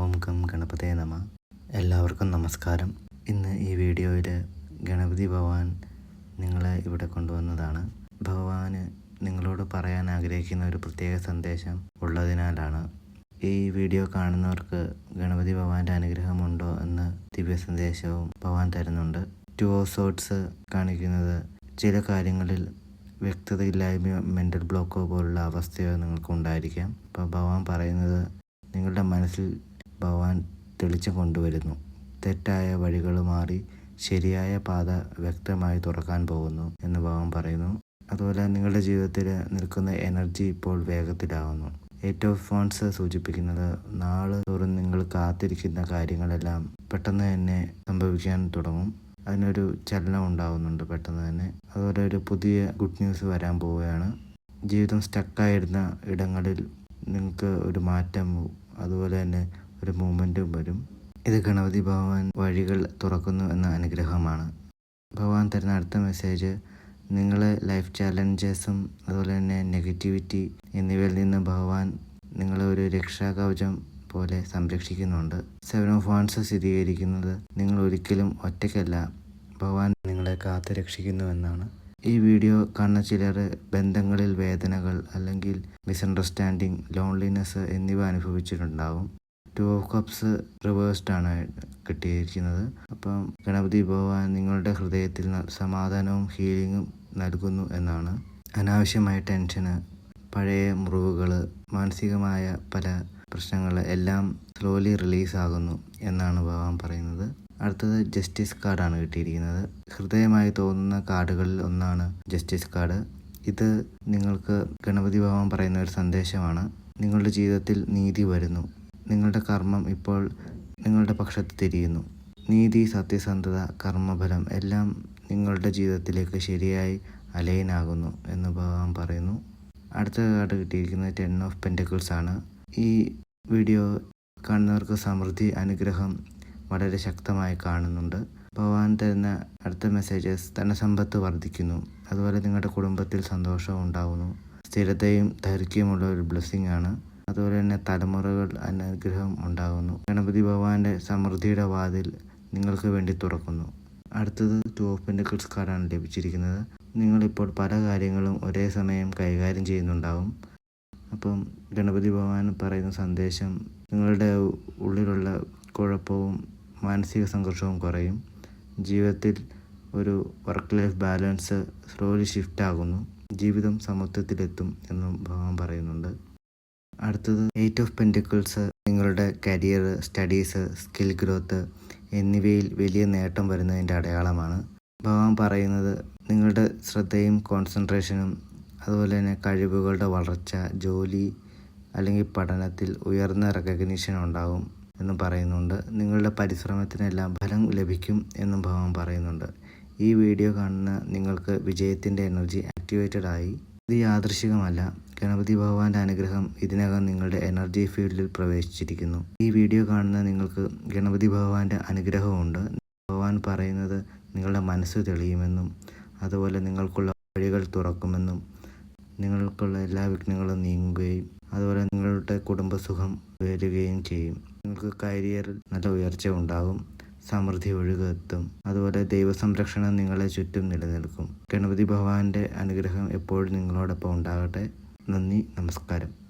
ഓം come ഗണപതേ നമ. എല്ലാവർക്കും നമസ്കാരം. ഇന്ന് ഈ വീഡിയോയിൽ ഗണപതി ഭഗവാൻ നിങ്ങളെ ഇവിടെ കൊണ്ടുവന്നതാണ്. ഭഗവാന് നിങ്ങളോട് പറയാൻ ആഗ്രഹിക്കുന്ന ഒരു പ്രത്യേക സന്ദേശം ഉള്ളതിനാലാണ്. ഈ വീഡിയോ കാണുന്നവർക്ക് ഗണപതി ഭഗവാന്റെ അനുഗ്രഹമുണ്ടോ എന്ന് ദിവ്യ സന്ദേശവും ഭഗവാൻ തരുന്നുണ്ട്. ടു ഓഫ് സോട്ട്സ് കാണിക്കുന്നത് ചില കാര്യങ്ങളിൽ വ്യക്തതയില്ലായ്മയോ മെന്റൽ ബ്ലോക്കോ പോലുള്ള അവസ്ഥയോ നിങ്ങൾക്ക് ഉണ്ടായിരിക്കാം അപ്പോൾ ഭഗവാൻ പറയുന്നത് നിങ്ങളുടെ മനസ്സിൽ ഭഗവാൻ തെളിച്ചം കൊണ്ടുവരുന്നു. തെറ്റായ വഴികൾ മാറി ശരിയായ പാത വ്യക്തമായി തുറക്കാൻ പോകുന്നു എന്ന് ഭഗവാൻ പറയുന്നു. അതുപോലെ നിങ്ങളുടെ ജീവിതത്തിൽ നിൽക്കുന്ന എനർജി ഇപ്പോൾ വേഗത്തിലാവുന്നു. എയ്റ്റ് ഓഫ് ഫോൺസ് സൂചിപ്പിക്കുന്നത് നാളെ തോറും നിങ്ങൾ കാത്തിരിക്കുന്ന കാര്യങ്ങളെല്ലാം പെട്ടെന്ന് തന്നെ സംഭവിക്കാൻ തുടങ്ങും. അതിനൊരു ചലനം ഉണ്ടാവുന്നുണ്ട് പെട്ടെന്ന് തന്നെ. അതുപോലെ ഒരു പുതിയ ഗുഡ് ന്യൂസ് വരാൻ പോവുകയാണ്. ജീവിതം സ്റ്റക്കായിരുന്ന ഇടങ്ങളിൽ നിങ്ങൾക്ക് ഒരു മാറ്റം അതുപോലെ തന്നെ ഒരു മൂമെന്റും വരും. ഇത് ഗണപതി ഭഗവാൻ വഴികൾ തുറക്കുന്നു എന്ന അനുഗ്രഹമാണ്. ഭഗവാൻ തരുന്ന അടുത്ത മെസ്സേജ് നിങ്ങളെ ലൈഫ് ചാലഞ്ചസും അതുപോലെ തന്നെ നെഗറ്റിവിറ്റി എന്നിവയിൽ നിന്ന് ഭഗവാൻ നിങ്ങളെ ഒരു രക്ഷാകവചം പോലെ സംരക്ഷിക്കുന്നുണ്ട്. സെവൻ ഓഫ് വാൺസ് സ്ഥിരീകരിക്കുന്നത് നിങ്ങൾ ഒരിക്കലും ഒറ്റയ്ക്കല്ല. ഭഗവാൻ നിങ്ങളെ കാത്തു രക്ഷിക്കുന്നു എന്നാണ്. ഈ വീഡിയോ കാണുന്ന ചിലർ ബന്ധങ്ങളിൽ വേദനകൾ അല്ലെങ്കിൽ മിസ്അണ്ടർസ്റ്റാൻഡിങ് ലോൺലിനെസ് എന്നിവ അനുഭവിച്ചിട്ടുണ്ടാവും. ടു ഓഫ് കപ്സ് റിവേഴ്സ്ഡ് ആണ് കിട്ടിയിരിക്കുന്നത്. അപ്പം ഗണപതി ഭഗവാൻ നിങ്ങളുടെ ഹൃദയത്തിൽ സമാധാനവും ഹീലിങ്ങും നൽകുന്നു എന്നാണ്. അനാവശ്യമായ ടെൻഷന് പഴയ മുറിവുകൾ മാനസികമായ പല പ്രശ്നങ്ങൾ എല്ലാം സ്ലോലി റിലീസ് ആകുന്നു എന്നാണ് ഭഗവാൻ പറയുന്നത്. അടുത്തത് ജസ്റ്റിസ് കാർഡാണ് കിട്ടിയിരിക്കുന്നത്. ഹൃദയമായി തോന്നുന്ന കാർഡുകളിൽ ഒന്നാണ് ജസ്റ്റിസ് കാർഡ് ഇത് നിങ്ങൾക്ക് ഗണപതി ഭഗവാൻ പറയുന്ന ഒരു സന്ദേശമാണ്. നിങ്ങളുടെ ജീവിതത്തിൽ നീതി വരുന്നു. നിങ്ങളുടെ കർമ്മം ഇപ്പോൾ നിങ്ങളുടെ പക്ഷത്ത് തിരിയുന്നു. നീതി സത്യസന്ധത കർമ്മഫലം എല്ലാം നിങ്ങളുടെ ജീവിതത്തിലേക്ക് ശരിയായി അലൈനാകുന്നു എന്ന് ഭഗവാൻ പറയുന്നു. അടുത്ത കാർഡ് കിട്ടിയിരിക്കുന്നത് ടെൻ ഓഫ് പെന്റക്കിൾസ് ആണ്. ഈ വീഡിയോ കാണുന്നവർക്ക് സമൃദ്ധി അനുഗ്രഹം വളരെ ശക്തമായി കാണുന്നുണ്ട്. ഭഗവാൻ തരുന്ന അടുത്ത മെസ്സേജസ് ധനസമ്പത്ത് വർദ്ധിക്കുന്നു. അതുപോലെ നിങ്ങളുടെ കുടുംബത്തിൽ സന്തോഷം ഉണ്ടാകുന്നു സ്ഥിരതയും ദൈർഘ്യമുള്ള ഒരു ബ്ലെസ്സിങ് ആണ്. അതുപോലെ തന്നെ തലമുറകൾ അനുഗ്രഹം ഉണ്ടാകുന്നു. ഗണപതി ഭഗവാന്റെ സമൃദ്ധിയുടെ വാതിൽ നിങ്ങൾക്ക് വേണ്ടി തുറക്കുന്നു. അടുത്തത് ടു ഓഫ് പെന്റക്കിൾസ് കാർഡാണ് ലഭിച്ചിരിക്കുന്നത്. നിങ്ങളിപ്പോൾ പല കാര്യങ്ങളും ഒരേ സമയം കൈകാര്യം ചെയ്യുന്നുണ്ടാവും. അപ്പം ഗണപതി ഭഗവാൻ പറയുന്ന സന്ദേശം നിങ്ങളുടെ ഉള്ളിലുള്ള കുഴപ്പവും മാനസിക സംഘർഷവും കുറയും. ജീവിതത്തിൽ ഒരു work life balance slowly shift ആകുന്നു. ജീവിതം സമത്വത്തിലെത്തും എന്നും ഭഗവാൻ പറയുന്നുണ്ട്. അടുത്തത് എയ്റ്റ് ഓഫ് പെന്റിക്കിൾസ് നിങ്ങളുടെ കരിയർ സ്റ്റഡീസ് സ്കിൽ ഗ്രോത്ത് എന്നിവയിൽ വലിയ നേട്ടം വരുന്നതിന്റെ അടയാളമാണ്. ഭഗവാൻ പറയുന്നത് നിങ്ങളുടെ ശ്രദ്ധയും കോൺസെൻട്രേഷനും അതുപോലെ തന്നെ കഴിവുകളുടെ വളർച്ച ജോലി അല്ലെങ്കിൽ പഠനത്തിൽ ഉയർന്ന റെക്കഗ്നീഷൻ ഉണ്ടാകും എന്ന് പറയുന്നുണ്ട്. നിങ്ങളുടെ പരിശ്രമത്തിനെല്ലാം ഫലം ലഭിക്കും എന്നും ഭഗവാൻ പറയുന്നുണ്ട്. ഈ വീഡിയോ കാണുന്ന നിങ്ങൾക്ക് വിജയത്തിന്റെ എനർജി ആക്ടിവേറ്റഡ് ആയി. ഇത് യാദൃശികമല്ല ഗണപതി ഭഗവാന്റെ അനുഗ്രഹം ഇതിനകം നിങ്ങളുടെ എനർജി ഫീൽഡിൽ പ്രവേശിച്ചിരിക്കുന്നു. ഈ വീഡിയോ കാണുന്ന നിങ്ങൾക്ക് ഗണപതി ഭഗവാന്റെ അനുഗ്രഹമുണ്ട്. ഭഗവാൻ പറയുന്നത് നിങ്ങളുടെ മനസ്സ് തെളിയുമെന്നും അതുപോലെ നിങ്ങൾക്കുള്ള വഴികൾ തുറക്കുമെന്നും നിങ്ങൾക്കുള്ള എല്ലാ വിഘ്നങ്ങളും നീങ്ങുകയും അതുപോലെ നിങ്ങളുടെ കുടുംബസുഖം ഉയരുകയും ചെയ്യും. നിങ്ങൾക്ക് കരിയറിൽ നല്ല ഉയർച്ച ഉണ്ടാകും സമൃദ്ധി ഒഴുകെത്തും അതുപോലെ ദൈവസംരക്ഷണം നിങ്ങളെ ചുറ്റും നിലനിൽക്കും. ഗണപതി ഭഗവാന്റെ അനുഗ്രഹം എപ്പോഴും നിങ്ങളോടൊപ്പം ഉണ്ടാകട്ടെ. നന്ദി നമസ്കാരം.